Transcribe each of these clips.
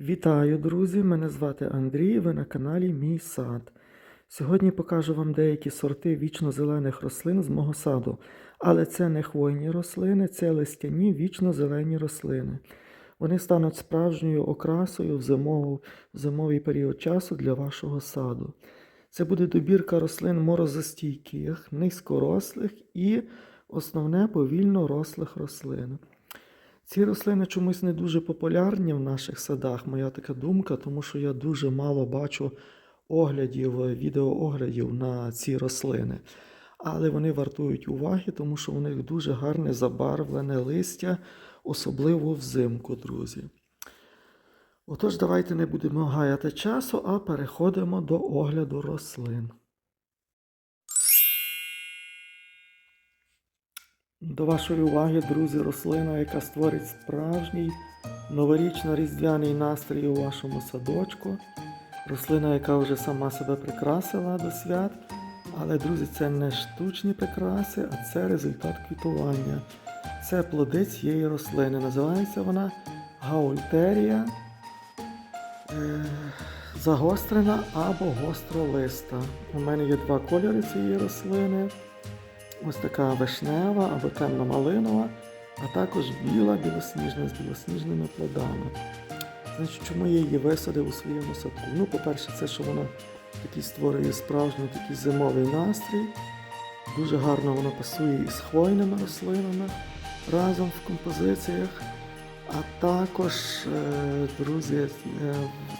Вітаю, друзі! Мене звати Андрій, ви на каналі Мій сад. Сьогодні покажу вам деякі сорти вічно-зелених рослин з мого саду. Але це не хвойні рослини, це листяні вічно-зелені рослини. Вони стануть справжньою окрасою в зимову- в зимовий період часу для вашого саду. Це буде добірка рослин морозостійких, низькорослих і основне повільно рослих рослин. Ці рослини чомусь не дуже популярні в наших садах, моя така думка, тому що я дуже мало бачу оглядів, відеооглядів на ці рослини. Але вони вартують уваги, тому що у них дуже гарне забарвлене листя, особливо взимку, друзі. Отож, давайте не будемо гаяти часу, а переходимо до огляду рослин. До вашої уваги, друзі, рослина, яка створить справжній новорічно-різдвяний настрій у вашому садочку. Рослина, яка вже сама себе прикрасила до свят. Але, друзі, це не штучні прикраси, а це результат квітування. Це плоди цієї рослини. Називається вона гаультерія е, загострена або гостролиста. У мене є два кольори цієї рослини. Ось така вишнева або темно-малинова, а також біла білосніжна з білосніжними плодами. Значить, чому я її висадив у своєму садку? Ну, по-перше, це що вона такий створює справжній такий зимовий настрій. Дуже гарно воно пасує із хвойними рослинами разом в композиціях. А також, е, друзі, е,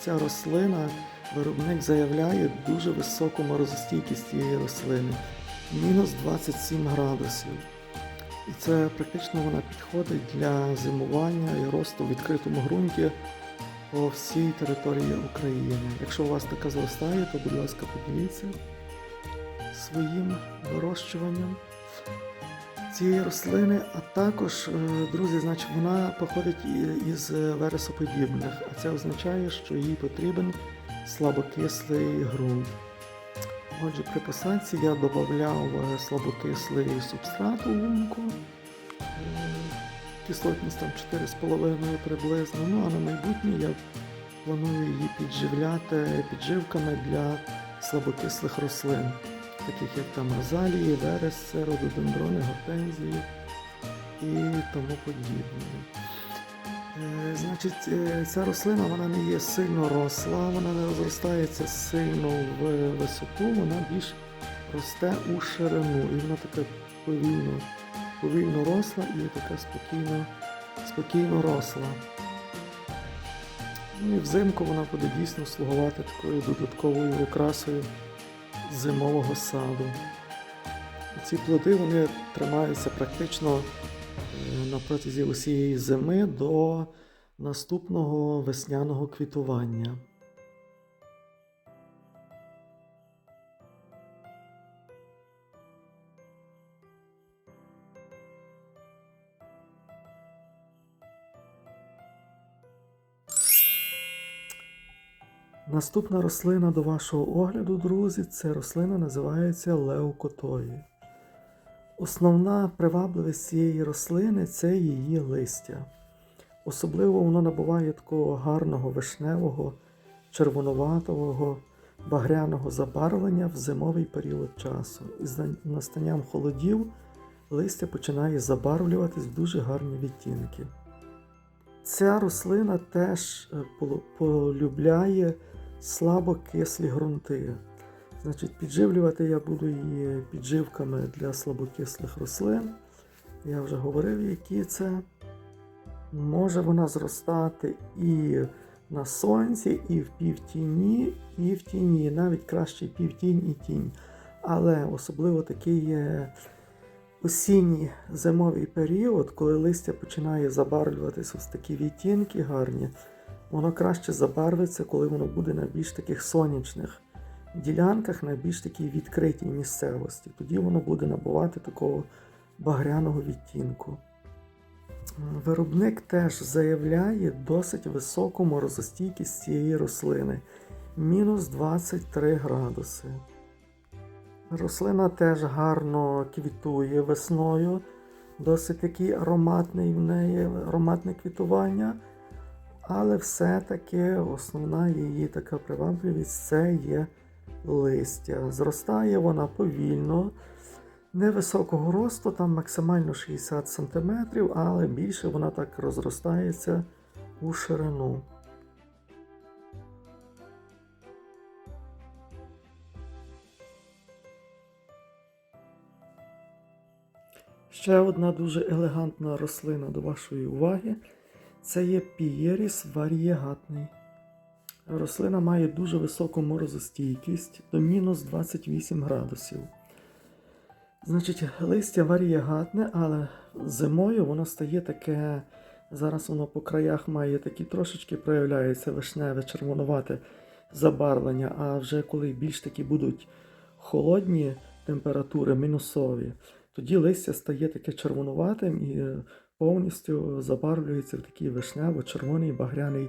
ця рослина, виробник заявляє дуже високу морозостійкість цієї рослини мінус 27 градусів. І це практично вона підходить для зимування і росту в відкритому ґрунті по всій території України. Якщо у вас така зростає, то будь ласка, поділіться своїм вирощуванням цієї рослини, а також, е, друзі, значить, вона походить із вересоподібних, а це означає, що їй потрібен слабокислий ґрунт. Отже, при посадці я додавав е, слабокислий субстрат у лунку. Е, Кислотність там 4,5 приблизно. Ну а на майбутнє я планую її підживляти підживками для слабокислих рослин, таких як там азалії, вересце, рододендрони, гортензії і тому подібне. Е, Значить, е, ця рослина вона не є сильно росла, вона не розростається сильно в висоту, вона більш росте у ширину. І вона така повільно, повільно росла і така спокійно, спокійно росла. Ну і взимку вона буде дійсно слугувати такою додатковою окрасою зимового саду. Ці плоди вони тримаються практично на протязі усієї зими до наступного весняного квітування. Наступна рослина до вашого огляду, друзі, це рослина називається леукотої. Основна привабливість цієї рослини це її листя. Особливо воно набуває такого гарного вишневого, червонуватого, багряного забарвлення в зимовий період часу. Із на- настанням холодів листя починає забарвлюватись в дуже гарні відтінки. Ця рослина теж е, полюбляє слабокислі ґрунти. Значить, підживлювати я буду її підживками для слабокислих рослин. Я вже говорив, які це. Може вона зростати і на сонці, і в півтіні, і в тіні. Навіть краще півтінь і тінь. Але особливо такий осінній зимовий період, коли листя починає забарвлюватися ось такі відтінки гарні. Воно краще забарвиться, коли воно буде на більш таких сонячних ділянках, на більш такій відкритій місцевості. Тоді воно буде набувати такого багряного відтінку. Виробник теж заявляє досить високу морозостійкість цієї рослини мінус 23 градуси. Рослина теж гарно квітує весною, досить такий ароматний в неї ароматне квітування. Але все-таки основна її така привабливість це є листя. Зростає вона повільно, невисокого росту, там максимально 60 см, але більше вона так розростається у ширину. Ще одна дуже елегантна рослина до вашої уваги. Це є пієріс варієгатний. Рослина має дуже високу морозостійкість до мінус 28 градусів. Значить, листя варієгатне, але зимою воно стає таке. Зараз воно по краях має такі трошечки проявляється вишневе, червонувате забарвлення. А вже коли більш такі будуть холодні температури, мінусові, тоді листя стає таке червонуватим і повністю забарвлюється в такий вишнево-червоний багряний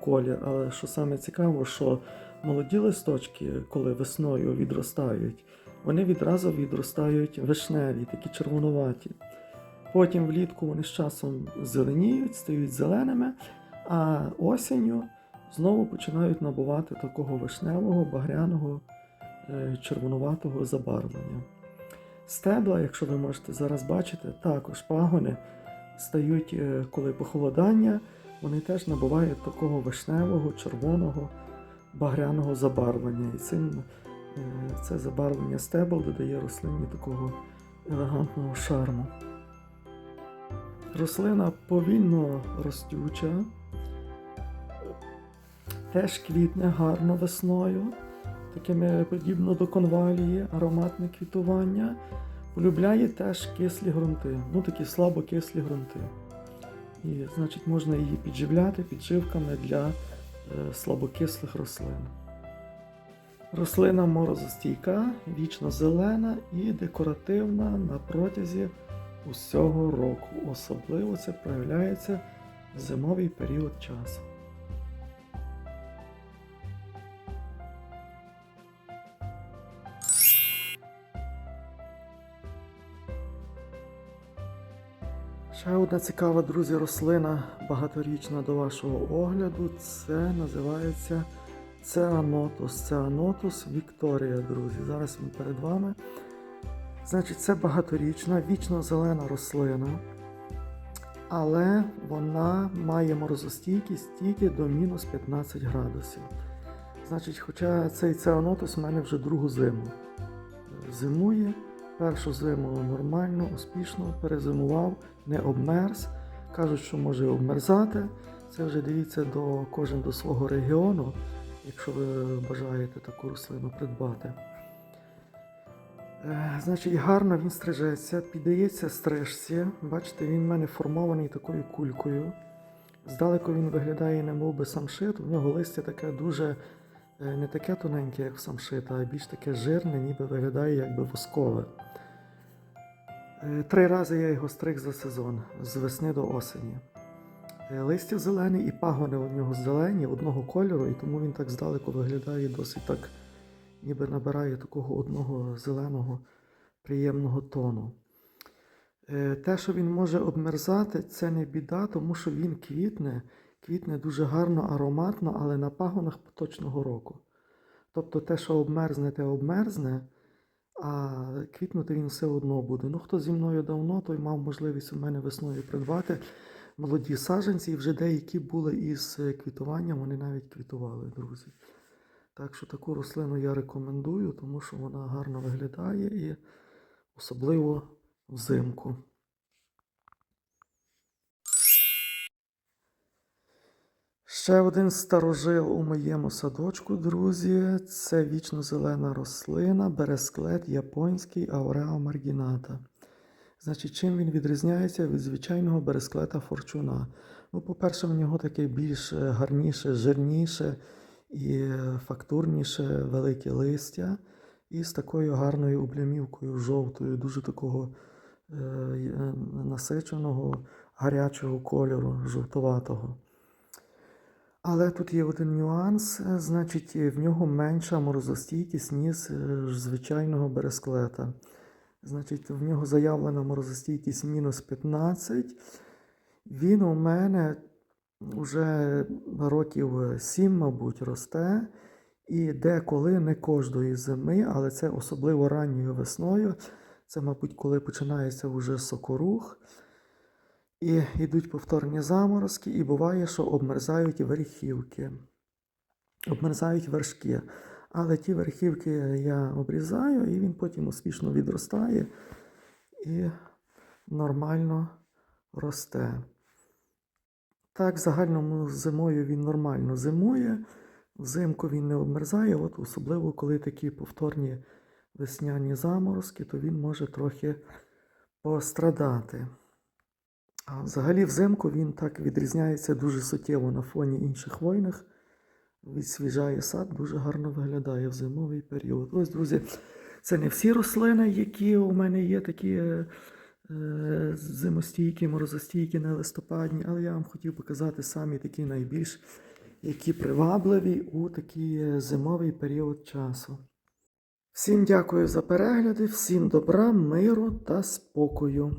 колір. Але що саме цікаво, що молоді листочки, коли весною відростають, вони відразу відростають вишневі, такі червонуваті. Потім влітку вони з часом зеленіють, стають зеленими, а осінню знову починають набувати такого вишневого, багряного, е, червонуватого забарвлення. Стебла, якщо ви можете зараз бачити, також пагони стають, е, коли похолодання, вони теж набувають такого вишневого, червоного, багряного забарвлення. І цим е, це забарвлення стебл додає рослині такого елегантного шарму. Рослина повільно ростюча, теж квітне гарно весною, такими подібно до конвалії, ароматне квітування. Полюбляє теж кислі ґрунти, ну такі слабокислі ґрунти. І, значить, можна її підживляти підживками для е, слабокислих рослин. Рослина морозостійка, вічно зелена і декоративна на протязі усього року. Особливо це проявляється в зимовий період часу. Ще одна цікава, друзі, рослина багаторічна до вашого огляду. Це називається Цеанотус. Цеанотус Вікторія, друзі. Зараз він перед вами. Значить, це багаторічна, вічно зелена рослина, але вона має морозостійкість тільки до мінус 15 градусів. Значить, хоча цей цеанотус у мене вже другу зиму зимує. Першу зиму нормально, успішно перезимував, не обмерз. Кажуть, що може обмерзати. Це вже дивіться до кожен до свого регіону, якщо ви бажаєте таку рослину придбати. Е, Значить, гарно він стрижеться, піддається стрижці. Бачите, він в мене формований такою кулькою. Здалеку він виглядає, немов би самшит. У нього листя таке дуже не таке тоненьке, як в самшита, а більш таке жирне, ніби виглядає якби воскове. Е, Три рази я його стриг за сезон з весни до осені. Е, Листя зелене і пагони у нього зелені одного кольору, і тому він так здалеку виглядає досить так, ніби набирає такого одного зеленого приємного тону. Е, Те, що він може обмерзати, це не біда, тому що він квітне, квітне дуже гарно, ароматно, але на пагонах поточного року. Тобто те, що обмерзне, те обмерзне, а квітнути він все одно буде. Ну, хто зі мною давно, той мав можливість у мене весною придбати молоді саджанці, і вже деякі були із квітуванням, вони навіть квітували, друзі. Так що таку рослину я рекомендую, тому що вона гарно виглядає і особливо взимку. Ще один старожил у моєму садочку, друзі, це вічно зелена рослина, бересклет японський Ауреа маргіната. Значить, чим він відрізняється від звичайного бересклета форчуна? Ну, по-перше, в нього таке більш е, гарніше, жирніше і е, фактурніше велике листя, і з такою гарною облямівкою жовтою, дуже такого е, е, насиченого, гарячого кольору, жовтуватого. Але тут є один нюанс, е, значить, е, в нього менша морозостійкість, ніж е, звичайного бересклета. Значить, в нього заявлена морозостійкість мінус 15. Він у мене вже років 7, мабуть, росте. І деколи не кожної зими, але це особливо ранньою весною. Це, мабуть, коли починається вже сокорух. І йдуть повторні заморозки, і буває, що обмерзають верхівки, обмерзають вершки. Але ті верхівки я обрізаю, і він потім успішно відростає і нормально росте. Так, в загальному зимою він нормально зимує, взимку він не обмерзає, от особливо коли такі повторні весняні заморозки, то він може трохи пострадати. Взагалі взимку він так відрізняється дуже суттєво на фоні інших хвойних. Відсвіжає сад, дуже гарно виглядає в зимовий період. Ось, друзі, це не всі рослини, які у мене є такі е, зимостійкі, морозостійкі, не листопадні, але я вам хотів показати самі такі найбільш які привабливі у такий е, зимовий період часу. Всім дякую за перегляди, всім добра, миру та спокою.